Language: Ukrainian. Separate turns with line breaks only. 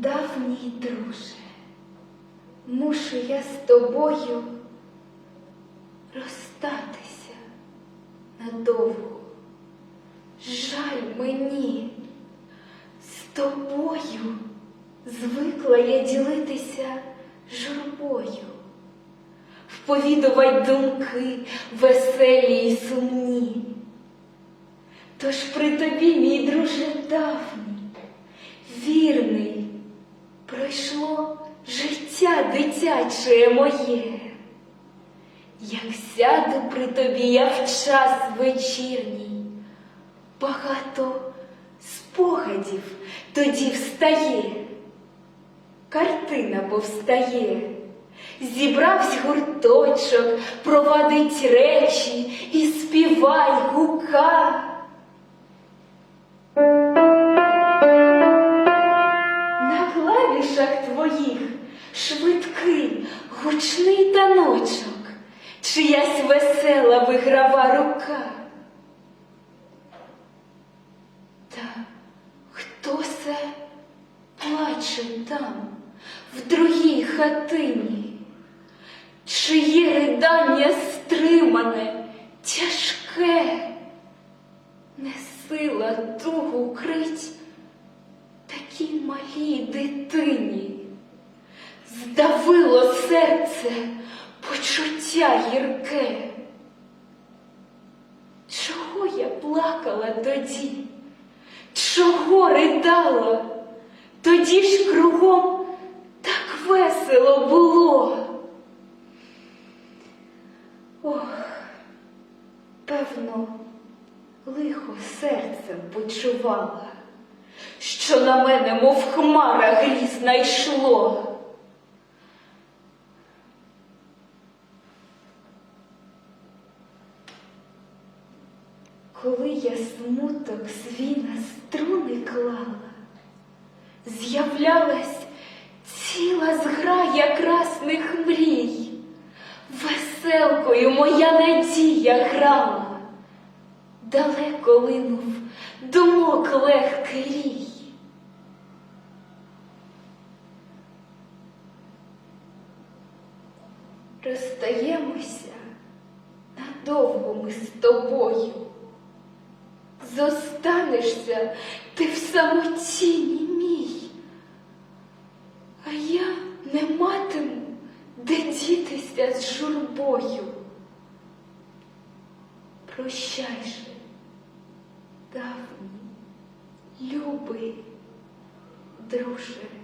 Давній друже, мушу я з тобою розстатися надовго. Жаль мені, з тобою звикла я ділитися журбою, вповідувать думки веселі й сумні. Тож при тобі, мій друже давній, дитяче моє. Як сяду при тобі я в час вечірній, багато спогадів тоді встає, картина повстає, зібравсь гурточок, провадить речі і співай гука. На клавішах твоїх швидкий, гучний таночок, чиясь весела виграва рука. Та хто це плаче там, в другій хатині? Чиє ридання стримане, тяжке, не сила тугу крить такій малій дитині. Здавило серце почуття гірке. Чого я плакала тоді? Чого ридала? Тоді ж кругом так весело було. Ох, певно, лихо серцем почувала, що на мене, мов хмара грізна йшло. Коли я смуток свій на струни клала, з'являлась ціла зграя красних мрій, веселкою моя надія грала, далеко линув думок легкий рій. Розстаємося надовго ми з тобою. Зостанешся ти в самотіні мій, а я не матиму, де дітися з журбою. Прощай же, давній, любий, друже.